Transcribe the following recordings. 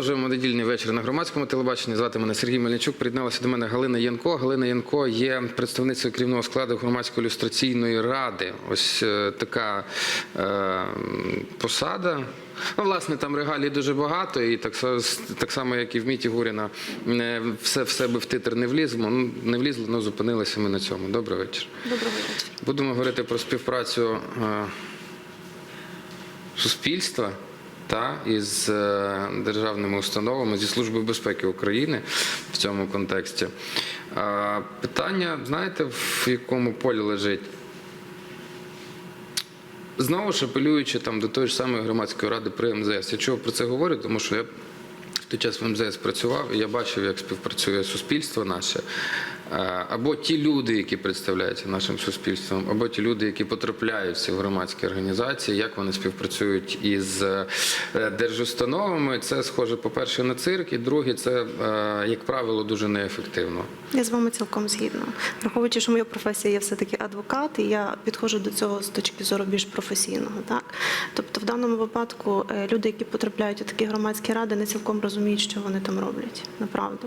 Продовжуємо недільний вечір на громадському телебаченні. Звати мене Сергій Мельничук. Приєдналася до мене Галина Янко. Галина Янко є представницею керівного складу громадської ілюстраційної ради. Ось е, така е, посада. Ну, власне, там регалій дуже багато, і так, так само, як і в Міті Гуріна, все в себе в титр не влізло. Ну, не влізло, але зупинилися ми на цьому. Добрий вечір. Доброго вечора. Будемо говорити про співпрацю е, суспільства та із е, державними установами зі Служби безпеки України в цьому контексті. Е, Питання, знаєте, в якому полі лежить? Знову ж апелюючи там до тої ж самої громадської ради при МЗС. Я чого про це говорю? Тому що я в той час в МЗС працював, і я бачив, як співпрацює суспільство наше. Е, Або ті люди, які представляються нашим суспільством, або ті люди, які потрапляються в громадські організації, як вони співпрацюють із е, держустановами. Це схоже, по-перше, на цирк, і друге, це, е, як правило, дуже неефективно. Я з вами цілком згідна. Враховуючи, що моя професія є все-таки адвокат, і я підходжу до цього з точки зору більш професійного. Так? Тобто, в даному випадку люди, які потрапляють у такі громадські ради, не цілком розуміють, що вони там роблять. Направду.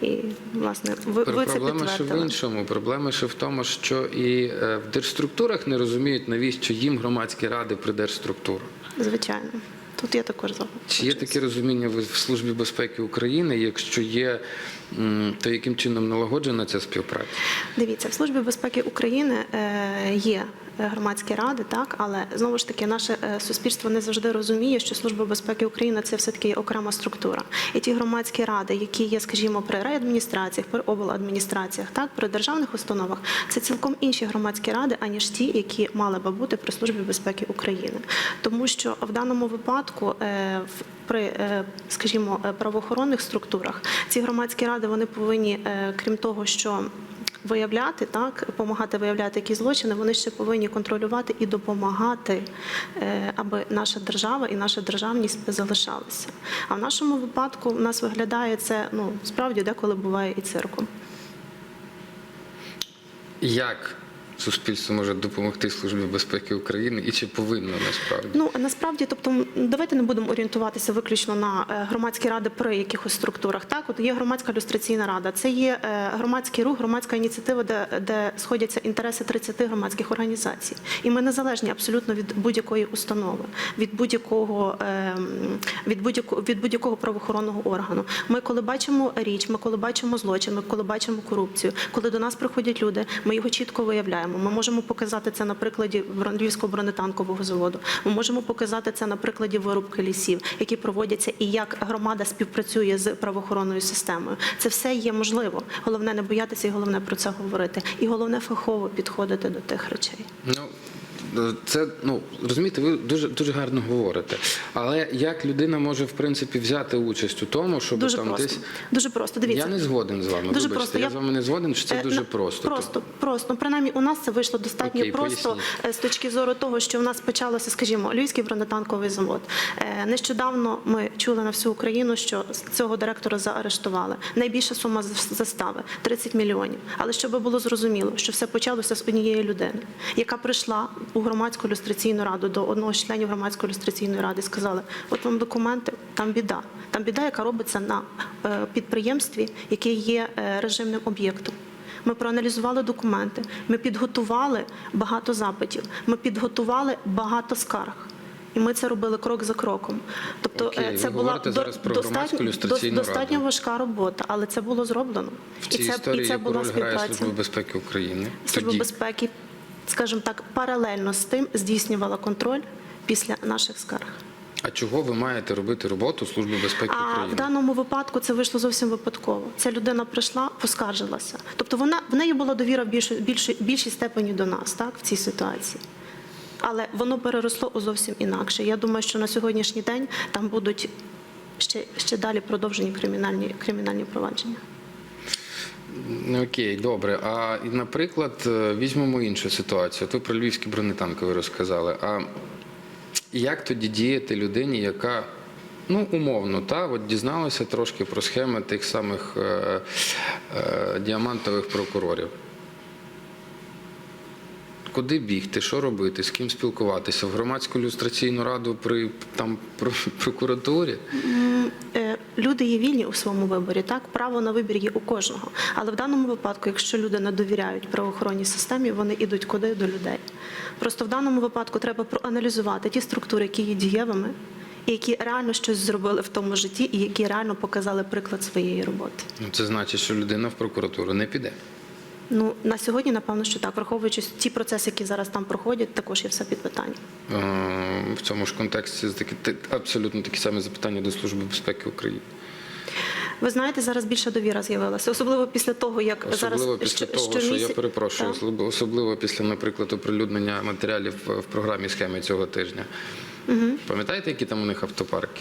І, власне, ви, ви це Проблема ще в іншому. Проблема ще в тому, що і е, в держструктурах не розуміють, навіщо їм громадські ради при держструктурах. Звичайно. Тут я також за. Чи є таке розуміння в Службі безпеки України? Якщо є, то яким чином налагоджена ця співпраця? Дивіться, в службі безпеки України е, є громадські ради, так але знову ж таки наше е, суспільство не завжди розуміє, що служба безпеки України це все таки окрема структура. І ті громадські ради, які є, скажімо, при райадміністраціях, при обладміністраціях, так при державних установах, це цілком інші громадські ради, аніж ті, які мали би бути при службі безпеки України, тому що в даному випадку е, в при, е, скажімо, е, правоохоронних структурах ці громадські ради вони повинні, е, крім того, що виявляти, так, допомагати виявляти якісь злочини, вони ще повинні контролювати і допомагати, аби наша держава і наша державність залишалися. А в нашому випадку в нас виглядає це ну справді деколи буває і цирком. Як суспільство може допомогти Службі безпеки України і чи повинно насправді? Ну насправді, тобто, давайте не будемо орієнтуватися виключно на е, громадські ради при якихось структурах. Так, от є громадська люстраційна рада, це є е, громадський рух, громадська ініціатива, де, де сходяться інтереси 30 громадських організацій. І ми незалежні абсолютно від будь-якої установи, від будь-якого ем, від будь-якого від будь-якого правоохоронного органу. Ми, коли бачимо річ, ми коли бачимо злочин, ми коли бачимо корупцію, коли до нас приходять люди, ми його чітко виявляємо. Ми можемо показати це на прикладі Львівського бронетанкового заводу. Ми можемо показати це на прикладі вирубки лісів, які проводяться, і як громада співпрацює з правоохоронною системою. Це все є можливо. Головне не боятися, і головне про це говорити. І головне фахово підходити до тих речей. Ну це ну розумієте, ви дуже дуже гарно говорите. Але як людина може в принципі взяти участь у тому, щоб Дуже там просто. десь Дуже просто. Дивіться. я не згоден з вами. Дуже Вибачте, просто. я з вами не згоден, що це Е, дуже на- просто. Просто, просто. Ну, принаймні, у нас це вийшло достатньо Окей, просто поясніть. е, з точки зору того, що в нас почалося, скажімо, Львівський бронетанковий завод. Е, Нещодавно ми чули на всю Україну, що цього директора заарештували. Найбільша сума застави 30 мільйонів. Але щоб було зрозуміло, що все почалося з однієї людини, яка прийшла у громадську люстраційну раду до одного з членів громадської люстраційної ради сказали: от вам документи, там біда. Там біда, яка робиться на е, підприємстві, яке є е, режимним об'єктом. Ми проаналізували документи, ми підготували багато запитів, ми підготували багато скарг. І ми це робили крок за кроком. Тобто Окей, е, це була достатньо раду. важка робота, але це було зроблено. В цій і це, історії і це була співпраця. Служба безпеки України. Служба Тоді безпеки, скажімо так, паралельно з тим здійснювала контроль після наших скарг. а чого ви маєте робити роботу Служби безпеки А в даному випадку це вийшло зовсім випадково. Ця людина прийшла, поскаржилася. Тобто вона в неї була довіра в більшій більшій більшій степені до нас, так в цій ситуації. Але воно переросло у зовсім інакше. Я думаю, що на сьогоднішній день там будуть ще, ще далі продовжені кримінальні, кримінальні провадження. Ну, Окей, добре. А наприклад, е, візьмемо іншу ситуацію. От ви про львівські бронетанки ви розказали. А як тоді діяти людині, яка ну умовно та от дізналася трошки про схеми тих самих е, е, діамантових прокурорів? Куди бігти, що робити, з ким спілкуватися? В громадську люстраційну раду при там про- прокуратурі? Люди є вільні у своєму виборі. Так, право на вибір є у кожного. Але в даному випадку, якщо люди не довіряють правоохоронній системі, вони йдуть куди до людей. Просто в даному випадку треба проаналізувати ті структури, які є дієвими, і які реально щось зробили в тому житті, і які реально показали приклад своєї роботи. Ну, це значить, що людина в прокуратуру не піде. Ну на сьогодні, напевно, що так, враховуючи ті процеси, які зараз там проходять, також є все під питанням. Е, В цьому ж контексті абсолютно такі самі запитання до Служби безпеки України. Ви знаєте, зараз більша довіра з'явилася, особливо після того, як Особливо зараз після того, щомісяць- що я перепрошую, Так. особливо- після, наприклад, оприлюднення матеріалів в програмі схеми цього тижня. Пам'ятаєте, які там у них автопарки?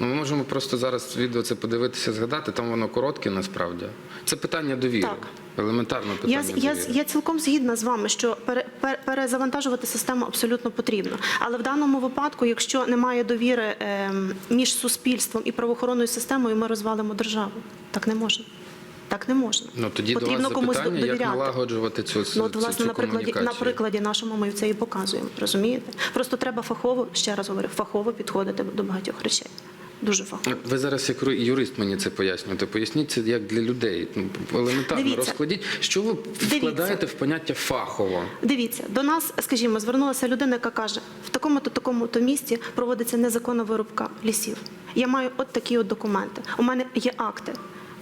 Ну, ми можемо просто зараз відео це подивитися, згадати. Там воно коротке насправді. Це питання довіри. Так. Елементарно Я, питання я, довіри. з- я цілком згідна з вами, що пере, пер- перезавантажувати систему абсолютно потрібно. Але в даному випадку, якщо немає довіри ем, між суспільством і правоохоронною системою, ми розвалимо державу. Так не можна. Так не можна. Ну тоді Потрібно до вас комусь запитання, як довіряти. налагоджувати цю, цю, Ну, от, власне, цю на прикладі, на прикладі нашому ми це і показуємо. Розумієте? Просто треба фахово, ще раз говорю, фахово підходити до багатьох речей. Дуже фахово. Ви зараз як юрист мені це пояснюєте. Поясніть це як для людей. Ну, елементарно Дивіться. розкладіть, що ви Дивіться. в поняття фахово. Дивіться, до нас, скажімо, звернулася людина, яка каже, в такому-то такому-то місті проводиться незаконна вирубка лісів. Я маю от такі от документи. У мене є акти.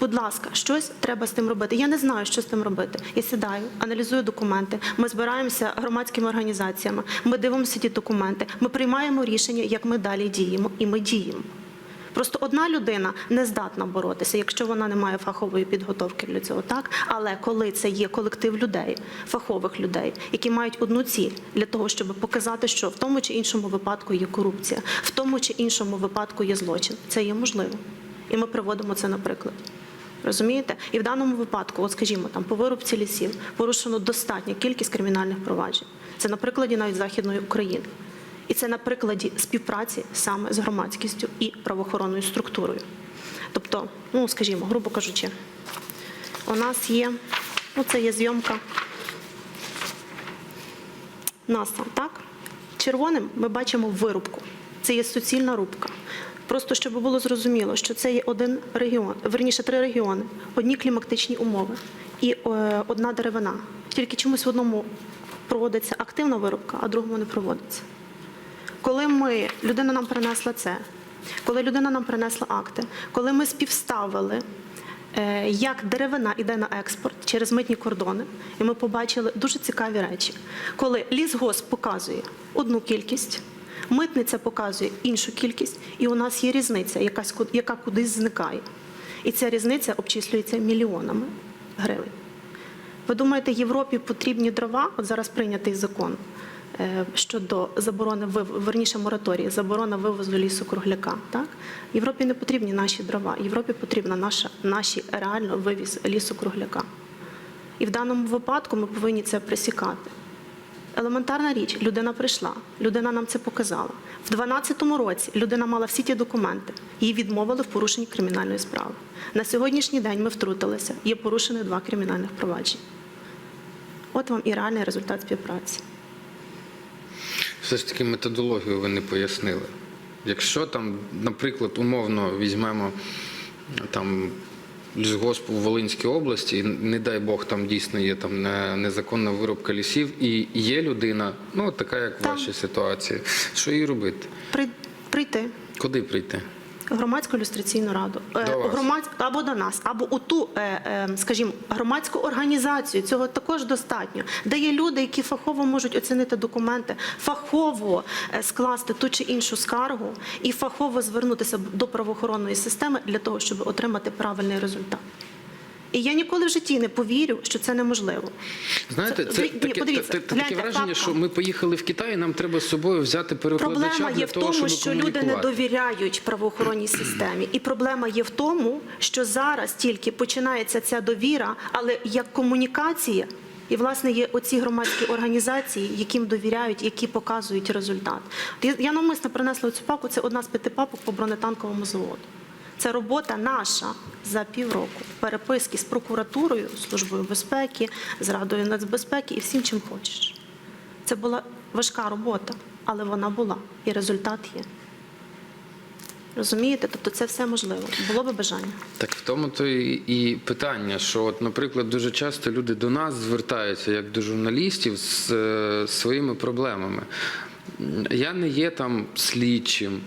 Будь ласка, щось треба з тим робити. Я не знаю, що з тим робити. Я сідаю, аналізую документи. Ми збираємося громадськими організаціями. Ми дивимося ті документи. Ми приймаємо рішення, як ми далі діємо, і ми діємо. Просто одна людина не здатна боротися, якщо вона не має фахової підготовки для цього, так але коли це є колектив людей, фахових людей, які мають одну ціль для того, щоб показати, що в тому чи іншому випадку є корупція, в тому чи іншому випадку є злочин, це є можливо, і ми приводимо це на приклад. Розумієте? І в даному випадку, от скажімо, там по вирубці лісів порушено достатня кількість кримінальних проваджень. Це на прикладі навіть Західної України. І це на прикладі співпраці саме з громадськістю і правоохоронною структурою. Тобто, ну скажімо, грубо кажучи, у нас є, ну це є зйомка НАСА, так? Червоним ми бачимо вирубку. Це є суцільна рубка. Просто щоб було зрозуміло, що це є один регіон, верніше три регіони, одні кліматичні умови і е, одна деревина. Тільки чомусь в одному проводиться активна вирубка, а в другому не проводиться. Коли ми, людина нам принесла це, коли людина нам принесла акти, коли ми співставили, е, як деревина йде на експорт через митні кордони, і ми побачили дуже цікаві речі. Коли лісгосп показує одну кількість, митниця показує іншу кількість, і у нас є різниця, якась, яка кудись зникає. І ця різниця обчислюється мільйонами гривень. Ви думаєте, Європі потрібні дрова? От зараз прийнятий закон щодо заборони верніше мораторії, заборона вивозу лісу кругляка. Так Європі не потрібні наші дрова. Європі потрібна наша наші реально вивіз лісу кругляка. І в даному випадку ми повинні це пресікати. Елементарна річ, людина прийшла, людина нам це показала. В 2012 році людина мала всі ті документи, їй відмовили в порушенні кримінальної справи. На сьогоднішній день ми втрутилися, є порушені два кримінальних провадження. От вам і реальний результат співпраці. Все ж таки методологію ви не пояснили. Якщо там, наприклад, умовно візьмемо там лісгосп у Волинській області, і не дай Бог, там дійсно є там незаконна вирубка лісів, і є людина, ну така, як в вашій ситуації. Що їй робити? При- Прийти Куди прийти? Громадську ілюстраційну раду Е, До вас. або до нас, або у ту, е, е, скажімо, громадську організацію. Цього також достатньо, де є люди, які фахово можуть оцінити документи, фахово скласти ту чи іншу скаргу і фахово звернутися до правоохоронної системи для того, щоб отримати правильний результат. І я ніколи в житті не повірю, що це неможливо. Знаєте, Це- це ні, таке, подивіться, та- та- таке гляньте, враження, папка. що ми поїхали в Китай, і нам треба з собою взяти перекладача Проблема для є в того, тому, щоб що люди не довіряють правоохоронній системі, і проблема є в тому, що зараз тільки починається ця довіра, але як комунікація. І власне є оці громадські організації, яким довіряють, які показують результат. Я, я навмисно принесла цю папку. Це одна з п'яти папок по бронетанковому заводу. Це робота наша за півроку. Переписки з прокуратурою, службою безпеки, з радою нацбезпеки і всім, чим хочеш. Це була важка робота, але вона була, і результат є. Розумієте? Тобто це все можливо. Було би бажання. Так в тому то і, і питання, що, от, наприклад, дуже часто люди до нас звертаються як до журналістів з е, своїми проблемами. Я не є там слідчим,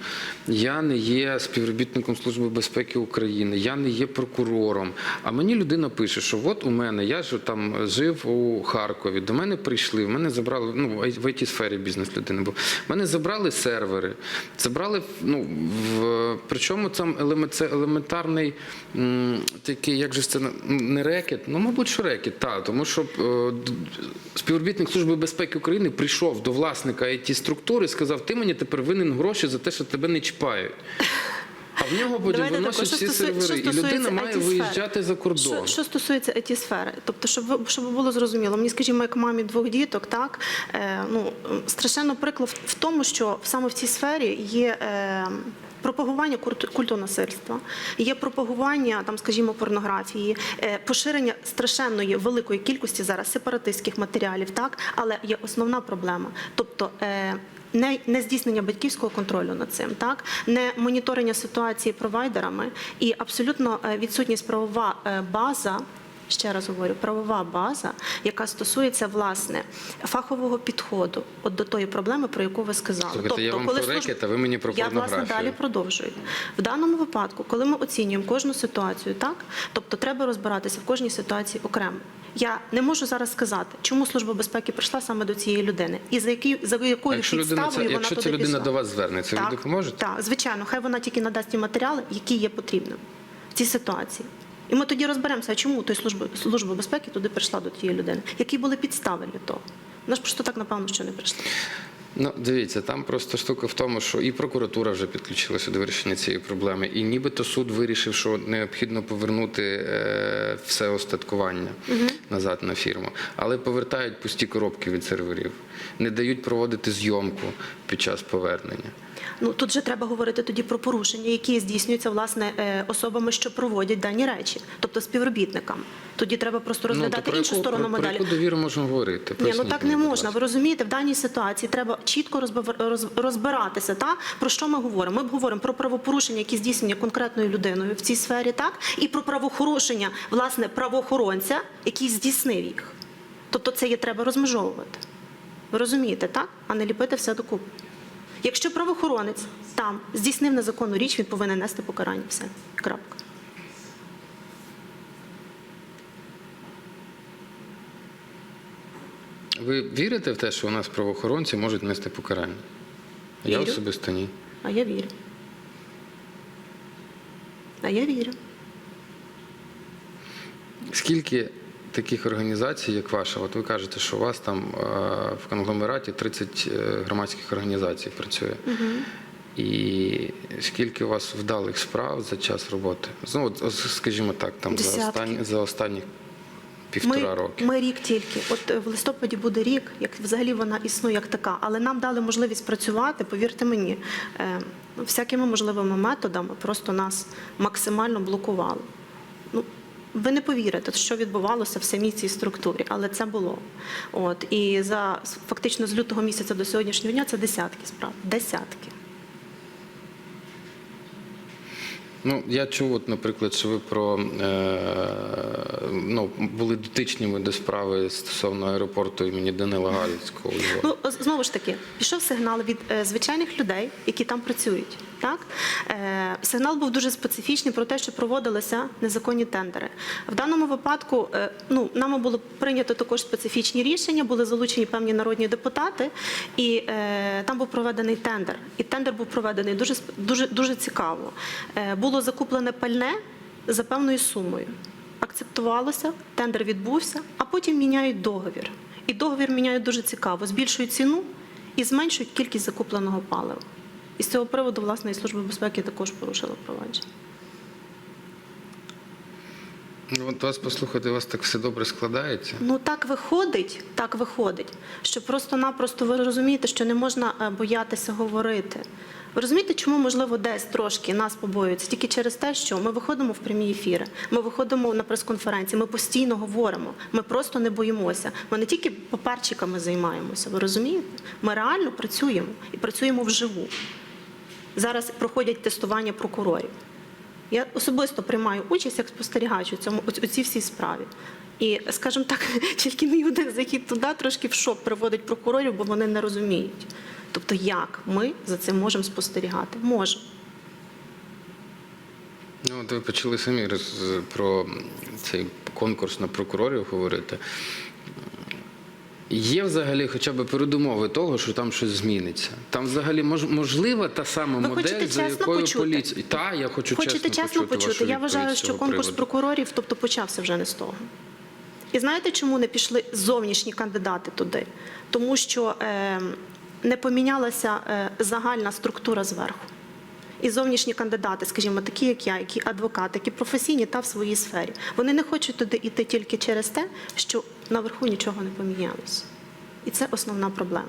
я не є співробітником Служби безпеки України, я не є прокурором. А мені людина пише, що от у мене, я ж там жив у Харкові, до мене прийшли, в мене забрали, ну в it сфері бізнес людини був. Мене забрали сервери, забрали ну, в причому там елемент, це елементарний такий, як же це не рекет? Ну, мабуть, що рекет, так, тому що е, співробітник Служби безпеки України прийшов до власника it структури і сказав: ти мені тепер винен гроші за те, що тебе не чіпають. А в нього потім виносять всі сервери, і людина має виїжджати за кордон. Що, що стосується it сфери, тобто, щоб щоб було зрозуміло, мені скажімо, як мамі двох діток, так е, ну страшенно приклад в тому, що саме в цій сфері є. Е, Пропагування культу насильства, є пропагування там, скажімо, порнографії, е, поширення страшенної великої кількості зараз сепаратистських матеріалів, так але є основна проблема, тобто е, не, не здійснення батьківського контролю над цим, так не моніторення ситуації провайдерами і абсолютно е, відсутність правова е, база. Ще раз говорю, правова база, яка стосується власне фахового підходу от до тої проблеми, про яку ви сказали. Слухайте, я вам про служб- рекет, а ви мені про я власне далі продовжую. В даному випадку, коли ми оцінюємо кожну ситуацію, так тобто треба розбиратися в кожній ситуації окремо. Я не можу зараз сказати, чому служба безпеки прийшла саме до цієї людини, і за які за якою якщо підставою це, вона якщо туди ця людина пішла. до вас звернеться, ви допоможете? Так, звичайно, хай вона тільки надасть ті матеріали, які є потрібними в цій ситуації. І ми тоді розберемося, чому той служба, служба безпеки туди прийшла до тієї людини, які були підстави для того. Вона ж просто так, напевно, що не прийшла. Ну, дивіться, там просто штука в тому, що і прокуратура вже підключилася до вирішення цієї проблеми, і нібито суд вирішив, що необхідно повернути е, все остаткування назад на фірму. Але повертають пусті коробки від серверів, не дають проводити зйомку під час повернення. Ну тут же треба говорити тоді про порушення, які здійснюються власне е, особами, що проводять дані речі, тобто співробітникам. Тоді треба просто розглядати Ну, то про іншу яку- сторону про, медалі. Про яку довіру можна говорити? Ні, ну так не можна. Ви розумієте, в даній ситуації треба чітко розбиратися. Та про що ми говоримо? Ми говоримо про правопорушення, які здійснені конкретною людиною в цій сфері, так і про правопорушення власне правоохоронця, який здійснив їх. Тобто це є треба розмежовувати. Ви розумієте, так? А не ліпити все докупи. Якщо правоохоронець там здійснив незаконну річ, він повинен нести покарання. Все. Крапка. Ви вірите в те, що у нас правоохоронці можуть нести покарання? Я Вірю. особисто ні. А я вірю. А я вірю. Скільки таких організацій, як ваша, от ви кажете, що у вас там е, в конгломераті 30 е, громадських організацій працює. І скільки у вас вдалих справ за час роботи? Ну, от, скажімо так, там за останні, за останні півтора Ми, роки. ми рік тільки. От е, в листопаді буде рік, як взагалі вона існує як така. Але нам дали можливість працювати, повірте мені, всякими можливими методами просто нас максимально блокували. Ви не повірите, що відбувалося в самій цій структурі, але це було. От і за фактично з лютого місяця до сьогоднішнього дня це десятки справ. Десятки. Ну, я чув, от, наприклад, що ви про е, ну, були дотичними до справи стосовно аеропорту імені Данила Львові. Ну знову ж таки, пішов сигнал від е, звичайних людей, які там працюють. Так е, сигнал був дуже специфічний про те, що проводилися незаконні тендери. В даному випадку, е, ну нами було прийнято також специфічні рішення, були залучені певні народні депутати, і е, там був проведений тендер. І тендер був проведений дуже дуже дуже цікаво. Е, було закуплене пальне за певною сумою. Акцептувалося, тендер відбувся, а потім міняють договір. І договір міняють дуже цікаво, збільшують ціну і зменшують кількість закупленого палива. І з цього приводу, власне, і Служба безпеки також порушила провадження. Ну, от вас послухати, у вас так все добре складається. Ну так виходить, так виходить, що просто-напросто ви розумієте, що не можна е, боятися говорити. Ви розумієте, чому можливо десь трошки нас побоюються? Тільки через те, що ми виходимо в прямі ефіри, ми виходимо на прес-конференції, ми постійно говоримо. Ми просто не боїмося. Ми не тільки паперчиками займаємося. Ви розумієте? Ми реально працюємо і працюємо вживу. Зараз проходять тестування прокурорів. Я особисто приймаю участь як спостерігач у цьому у цій всій справі. І, скажімо так, тільки мій один захід туди трошки в шок приводить прокурорів, бо вони не розуміють. Тобто, як ми за цим можемо спостерігати? Можемо. Ну, от ви почали самі про цей конкурс на прокурорів говорити. Є взагалі хоча б передумови того, що там щось зміниться. Там взагалі мож, можлива та сама Ви модель, за якою почути? поліція. Та, я хочу Хочете чесно, чесно почути. почути? Я вважаю, що конкурс приводу. прокурорів, тобто почався вже не з того. І знаєте, чому не пішли зовнішні кандидати туди? Тому що е, не помінялася е, загальна структура зверху. І зовнішні кандидати, скажімо, такі як я, які адвокати, які професійні та в своїй сфері, вони не хочуть туди йти тільки через те, що наверху нічого не помінялося. І це основна проблема.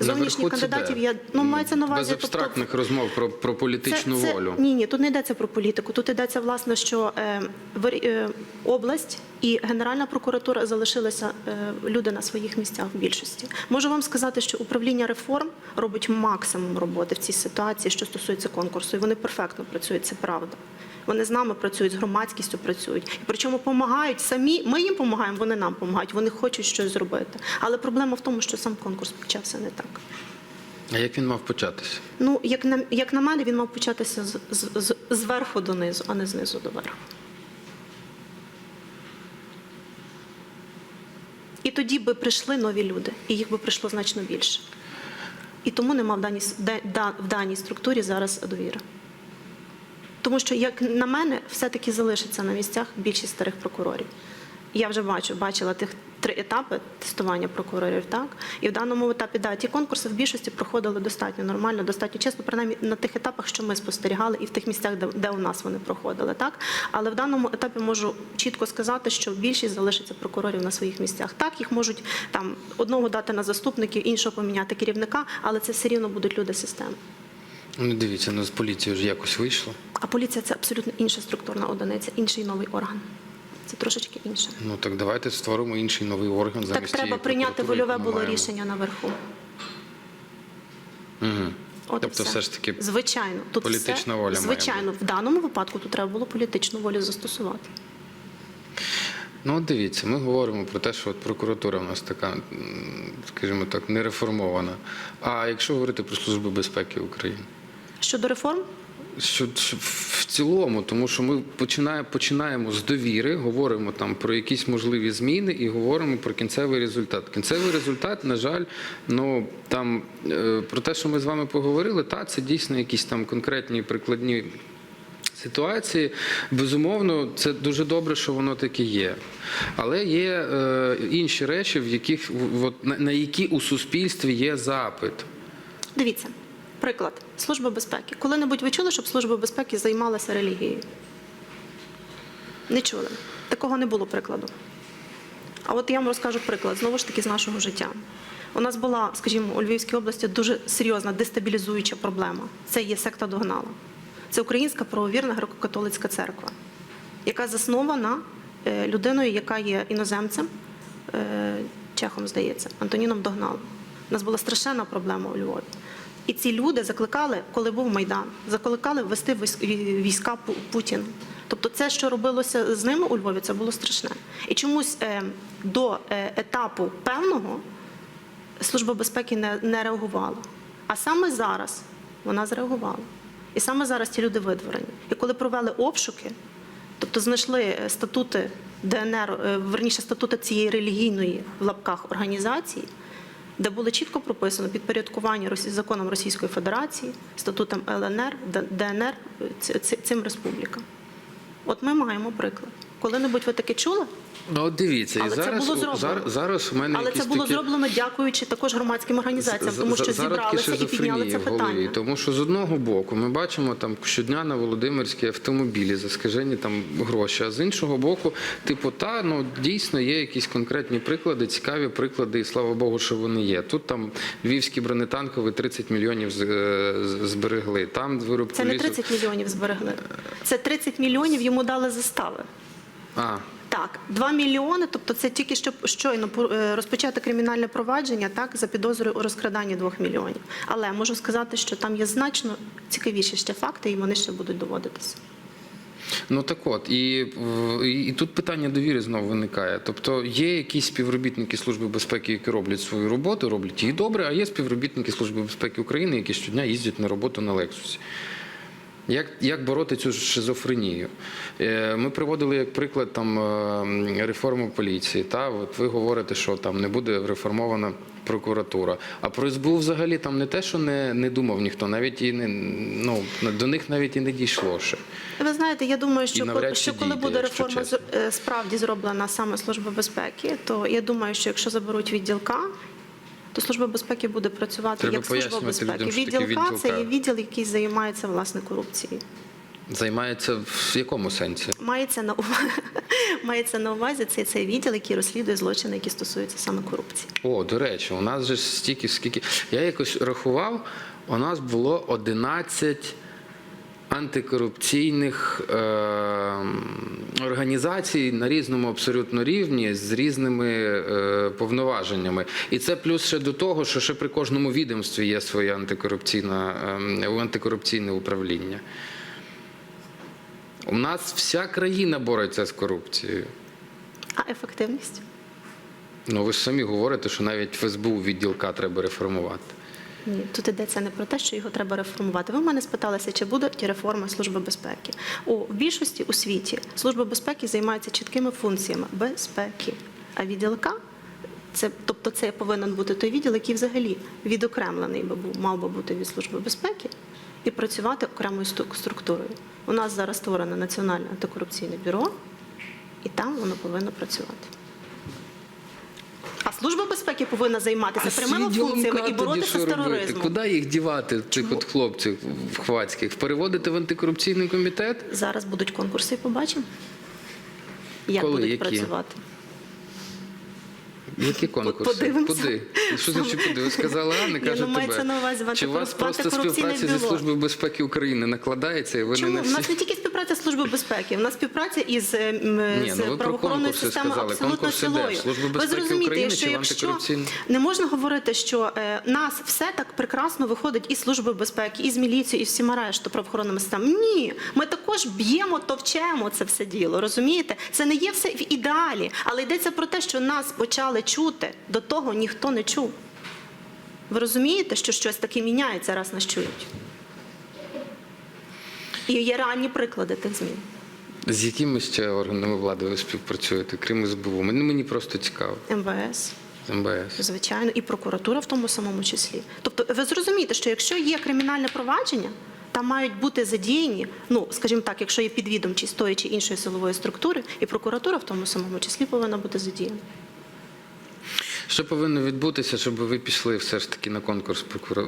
Зовнішніх кандидатів я ну мається на увазі без тобто, абстрактних розмов про, про політичну це, волю. Ні, ні, тут не йдеться про політику. Тут йдеться власне, що е, вир- е, область і Генеральна прокуратура залишилися е, люди на своїх місцях в більшості. Можу вам сказати, що управління реформ робить максимум роботи в цій ситуації, що стосується конкурсу, і вони перфектно працюють. Це правда. Вони з нами працюють, з громадськістю працюють. І причому допомагають самі. Ми їм допомагаємо, вони нам допомагають. Вони хочуть щось зробити. Але проблема в тому, що сам конкурс почався не так. А як він мав початися? Ну, як на, як на мене, він мав початися з, з, з, зверху донизу, а не знизу до верху. І тоді би прийшли нові люди, і їх би прийшло значно більше. І тому нема в даній, в даній структурі зараз довіри. Тому що, як на мене, все-таки залишиться на місцях більшість старих прокурорів. Я вже бачу, бачила тих три етапи тестування прокурорів, так і в даному етапі да, ті конкурси в більшості проходили достатньо нормально, достатньо чесно, принаймні на тих етапах, що ми спостерігали, і в тих місцях, де, де у нас вони проходили, так. Але в даному етапі можу чітко сказати, що більшість залишиться прокурорів на своїх місцях. Так, їх можуть там одного дати на заступників, іншого поміняти керівника, але це все рівно будуть люди системи. Ну, дивіться, ну з поліцією ж якось вийшло. А поліція це абсолютно інша структурна одиниця, інший новий орган. Це трошечки інше. Ну так давайте створимо інший новий орган замість Так треба прийняти прокуратури, вольове яку ми було маємо. рішення наверху. Угу. От і Тобто, все ж таки, звичайно, тут політична все, воля має звичайно, в даному випадку тут треба було політичну волю застосувати. Ну, от дивіться, ми говоримо про те, що от прокуратура в нас така, м, скажімо так, не реформована. А якщо говорити про Службу безпеки України, Щодо реформ, що, в цілому, тому що ми починаємо, починаємо з довіри, говоримо там про якісь можливі зміни і говоримо про кінцевий результат. Кінцевий результат, на жаль, ну там е, про те, що ми з вами поговорили, та це дійсно якісь там конкретні прикладні. Ситуації, безумовно, це дуже добре, що воно таке є. Але є е, інші речі, в яких в- от, на, на які у суспільстві є запит. дивіться, приклад Служба безпеки. Коли-небудь ви чули, щоб Служба безпеки займалася релігією? Не чули. Такого не було прикладу. А от я вам розкажу приклад, знову ж таки, з нашого життя. У нас була, скажімо, у Львівській області дуже серйозна дестабілізуюча проблема. Це є секта Догнала. Це Українська правовірна греко-католицька церква, яка заснована е, людиною, яка є іноземцем, е, чехом, здається, Антоніном Догналом. У нас була страшенна проблема у Львові. І ці люди закликали, коли був Майдан, закликали ввести війська Пу- Путіна. Тобто, це, що робилося з ними у Львові, це було страшне. І чомусь е, до е, етапу певного Служба безпеки не, реагувала. А саме зараз вона зреагувала. І саме зараз ті люди видворені. І коли провели обшуки, тобто знайшли е, статути ДНР, верніше статути цієї релігійної в лапках організації, де було чітко прописано підпорядкування законом Російської Федерації, статутом ЛНР, ДНР е, цим республікам. От ми маємо приклад. Коли-небудь ви таке чули? Ну, от дивіться, Але і це зараз, було зроблено. зараз, зараз у мене Але якісь це було такі... зроблено дякуючи також громадським організаціям, тому що за- зародки зібралися і підняли це в голові. питання. Тому що з одного боку ми бачимо там щодня на Володимирській автомобілі за скажені там гроші. А з іншого боку, типу, та ну дійсно є якісь конкретні приклади, цікаві приклади, і слава Богу, що вони є. Тут там львівські бронетанкові 30 мільйонів з- з- зберегли. Там виробку Це не лісу- 30 мільйонів зберегли. Це 30 мільйонів йому дали застави. А, Так, 2 мільйони, тобто це тільки що щойно е, розпочати кримінальне провадження так за підозрою у розкраданні 2 мільйонів. Але можу сказати, що там є значно цікавіші ще факти, і вони ще будуть доводитися. Ну так от, і, і тут питання довіри знову виникає. Тобто є якісь співробітники Служби безпеки, які роблять свою роботу, роблять її добре, а є співробітники Служби безпеки України, які щодня їздять на роботу на Лексусі. Як, як бороти цю шизофренію? Е, Ми приводили як приклад там е, реформу поліції. Та от ви говорите, що там не буде реформована прокуратура. А про СБУ взагалі там не те, що не, не думав ніхто, навіть і не ну до них навіть і не дійшло ще. Ви знаєте, я думаю, що, коли, що коли дійде, буде реформа е, справді зроблена саме Служба безпеки, то я думаю, що якщо заберуть відділка, то Служба безпеки буде працювати Треба як Служба безпеки. людям, що таке це є відділ, який займається власне корупцією. Займається в якому сенсі? Мається на увазі, мається на увазі цей, цей відділ, який розслідує злочини, які стосуються саме корупції. О, до речі, у нас же стільки, скільки. Я якось рахував, у нас було 11 антикорупційних е, організацій на різному абсолютно рівні з різними е, повноваженнями. І це плюс ще до того, що ще при кожному відомстві є своє антикорупційне, е, антикорупційне управління. У нас вся країна бореться з корупцією. А ефективність? Ну ви ж самі говорите, що навіть в СБУ відділка треба реформувати. Ні, тут йдеться не про те, що його треба реформувати. Ви в мене спиталися, чи будуть реформи Служби безпеки. У більшості у світі Служба безпеки займається чіткими функціями безпеки. А відділка це, тобто це повинен бути той відділ, який взагалі відокремлений би був, мав би бути від Служби безпеки і працювати окремою структурою. У нас зараз створене Національне антикорупційне бюро, і там воно повинно працювати. Служба безпеки повинна займатися а прямими функціями і боротися з тероризмом. Куди їх дівати, цих от хлопців в хвацьких? Переводити в антикорупційний комітет? Зараз будуть конкурси побачимо, як Коли? будуть Які? працювати. Які конкурси? подивимося. Куди? Що значить куди? Ви сказали Анни, Ні, каже ну, тебе. на увазі Чи у вас просто співпраця зі. Службою безпеки України накладається, і ви Чому не всі... нас не тільки співпраця з службою безпеки, в нас співпраця із, е, Ні, з ну ви правоохоронною системою сказали. абсолютно цілою. Служби Ви безпеки зрозумієте, України що якщо не можна говорити, що е, нас все так прекрасно виходить із служби безпеки, і з міліцією, і всіма решту правоохоронними системами. Ні, ми також б'ємо, товчемо це все діло. Розумієте? Це не є все в ідеалі, але йдеться про те, що нас почали чути. До того ніхто не чув. Ви розумієте, що щось таке міняється, раз нас чують? І є реальні приклади тих змін. З якими ще органами влади ви співпрацюєте, крім СБУ? Мені, мені просто цікаво. МВС, З МБС. звичайно, і прокуратура в тому самому числі. Тобто, ви зрозумієте, що якщо є кримінальне провадження, там мають бути задіяні, ну скажімо так, якщо є підвідомчість тої чи іншої силової структури, і прокуратура в тому самому числі повинна бути задіяна. Що повинно відбутися, щоб ви пішли все ж таки на конкурс прокура...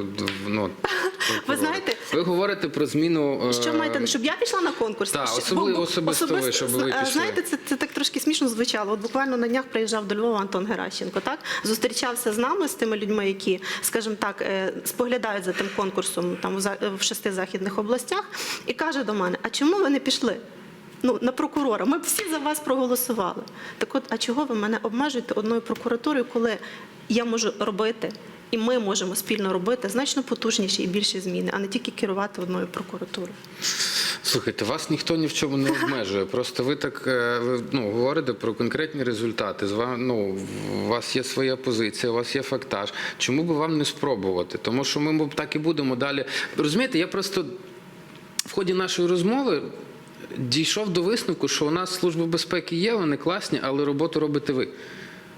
ну, прокурора? знаєте- ви говорите про зміну. е, Що маєте, щоб я пішла на конкурс? Так, особливо бо- особисто ви, щоб ви е, пішли. Знаєте, це, це так трошки смішно звучало. От буквально на днях приїжджав до Львова Антон Геращенко, так? Зустрічався з нами, з тими людьми, які, скажімо так, е, споглядають за тим конкурсом там в шести західних областях, і каже до мене: а чому ви не пішли? Ну, на прокурора. Ми б всі за вас проголосували. Так от, а чого ви мене обмежуєте одною прокуратурою, коли я можу робити, і ми можемо спільно робити значно потужніші і більші зміни, а не тільки керувати одною прокуратурою. Слухайте, вас ніхто ні в чому не обмежує. Просто ви так е, ви, ну, говорите про конкретні результати. Ну, у вас є своя позиція, у вас є фактаж. Чому би вам не спробувати? Тому що ми так і будемо далі. Розумієте, я просто в ході нашої розмови. Дійшов до висновку, що у нас служба безпеки є, вони класні, але роботу робите ви.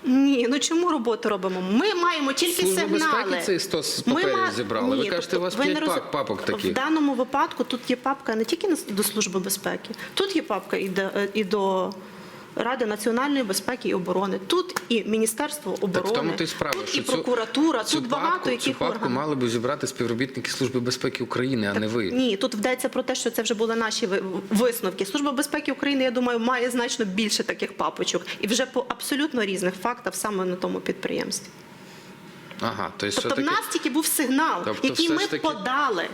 Ні, ну чому роботу робимо? Ми маємо тільки Служба сигнали. безпеки цей стос паперів ма- зібрали. Ви Ні, кажете, тобто у вас ви не п'ять роз- пап- папок таких. В даному випадку тут є папка не тільки на- до Служби безпеки, тут є папка і до, і до Ради національної безпеки і оборони, тут і Міністерство Так в оборони, тому то справа, тут і прокуратура, цю тут багато папку, яких цю папку органів. мали б зібрати співробітники Служби безпеки України, а не ви. Ні, тут йдеться про те, що це вже були наші ви- висновки. Служба безпеки України, я думаю, має значно більше таких папочок і вже по абсолютно різних фактах саме на тому підприємстві. Ага, то Тобто в нас тільки був сигнал, Тобто який ми таки- подали.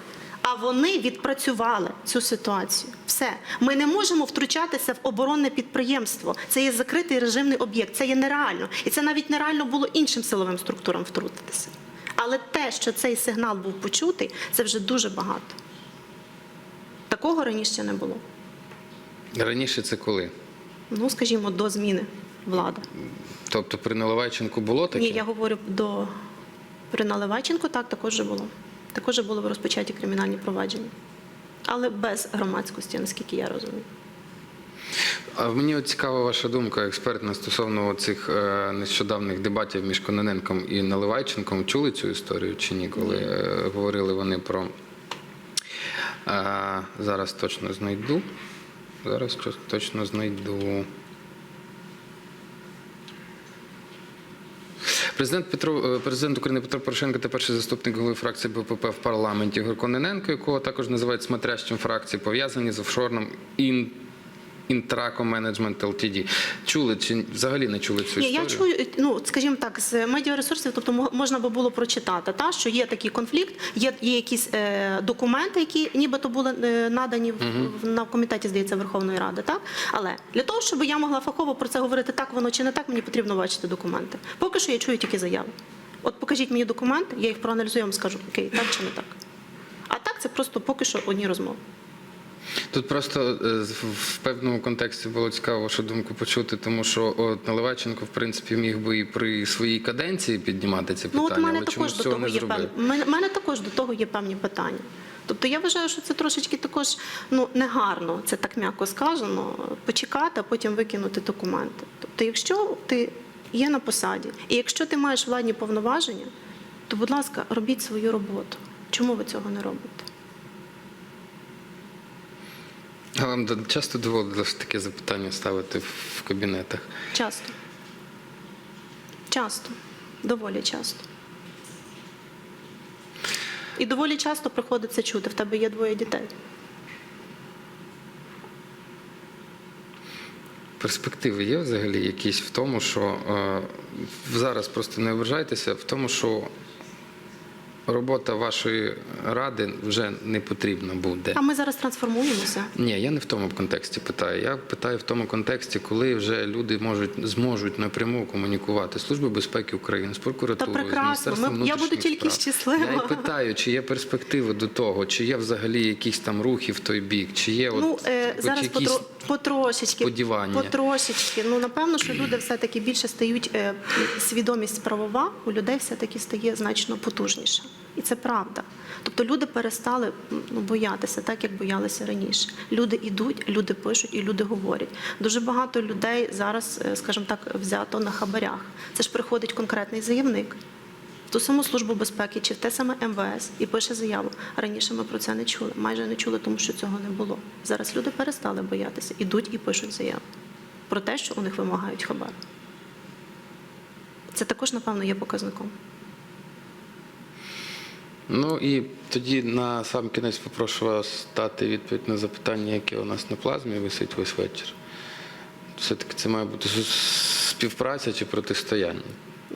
А вони відпрацювали цю ситуацію. Все. Ми не можемо втручатися в оборонне підприємство. Це є закритий режимний об'єкт. Це є нереально. І це навіть нереально було іншим силовим структурам втрутитися. Але те, що цей сигнал був почутий, це вже дуже багато. Такого раніше не було. Раніше це коли? Ну, скажімо, до зміни влади. Тобто при Наливайченку було таке? Ні, я говорю до при Наливайченко, так також було. Також були розпочаті кримінальні провадження. Але без громадськості, наскільки я розумію. А мені от цікава ваша думка, експертна, стосовно цих е, нещодавних дебатів між Кононенком і Наливайченком. Чули цю історію чи ні? Коли е, говорили вони про. Е, зараз точно знайду. Зараз точно знайду. Президент Петро, е, президент України Петро Порошенко та перший заступник голови фракції БПП в парламенті Ігор Кононенко, якого також називають смотрящим фракції, пов'язані з офшорним ін. Інтрако менеджмент ЛТД. Чули чи взагалі не чули цю Ні, історію? я чую, ну скажімо так, з медіаресурсів, тобто можна би було прочитати, та що є такий конфлікт, є, є якісь е, документи, які нібито були е, надані в, в- на комітеті, здається, Верховної Ради, так але для того, щоб я могла фахово про це говорити, так воно чи не так, мені потрібно бачити документи. Поки що я чую тільки заяви. От покажіть мені документи, я їх проаналізую, я вам скажу, окей, так чи не так. А так це просто поки що одні розмови. Тут просто е, в певному контексті було цікаво вашу думку почути, тому що от Наливайченко, в принципі, міг би і при своїй каденції піднімати ці Ну, питання, от мене але чомусь цього не зробив. Мене, мене також до того є певні питання. Тобто я вважаю, що це трошечки також ну негарно, це так м'яко сказано, почекати, а потім викинути документи. Тобто, якщо ти є на посаді, і якщо ти маєш владні повноваження, то, будь ласка, робіть свою роботу. Чому ви цього не робите? А вам часто доводилось таке запитання ставити в кабінетах? Часто. Часто. Доволі часто. І доволі часто приходиться чути, в тебе є двоє дітей. Перспективи є взагалі якісь в тому, що е, зараз просто не ображайтеся, в тому, що робота вашої ради вже не потрібна буде. А ми зараз трансформуємося. Ні, я не в тому контексті питаю. Я питаю в тому контексті, коли вже люди можуть зможуть напряму комунікувати з Службою безпеки України, з прокуратурою, Та прекрасно. з міністерством Ми- я буду тільки справ. щаслива. Я і питаю, чи є перспективи до того, чи є взагалі якісь там рухи в той бік, чи є ну от, е, от зараз якісь потро, потрошечки, сподівання? потрошечки. Ну напевно, що люди все-таки більше стають е, свідомість правова у людей все-таки стає значно потужніша. І це правда. Тобто люди перестали ну, боятися так, як боялися раніше. Люди йдуть, люди пишуть і люди говорять. Дуже багато людей зараз, е, скажімо так, взято на хабарях. Це ж приходить конкретний заявник. Ту саму службу безпеки чи в те саме МВС і пише заяву. Раніше ми про це не чули. Майже не чули, тому що цього не було. Зараз люди перестали боятися, ідуть і пишуть заяву про те, що у них вимагають хабар. Це також, напевно, є показником. Ну і тоді на сам кінець попрошу вас дати відповідь на запитання, яке у нас на плазмі висить весь вечір. Все-таки це має бути співпраця чи протистояння?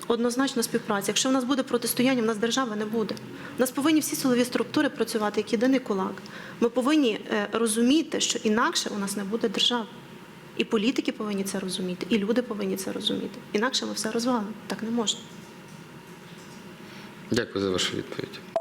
Однозначно співпраця. Якщо в нас буде протистояння, в нас держави не буде. У нас повинні всі силові структури працювати як єдиний кулак. Ми повинні е, розуміти, що інакше у нас не буде держави. І політики повинні це розуміти, і люди повинні це розуміти. Інакше ми все розвалимо. Так не можна. Дякую за вашу відповідь.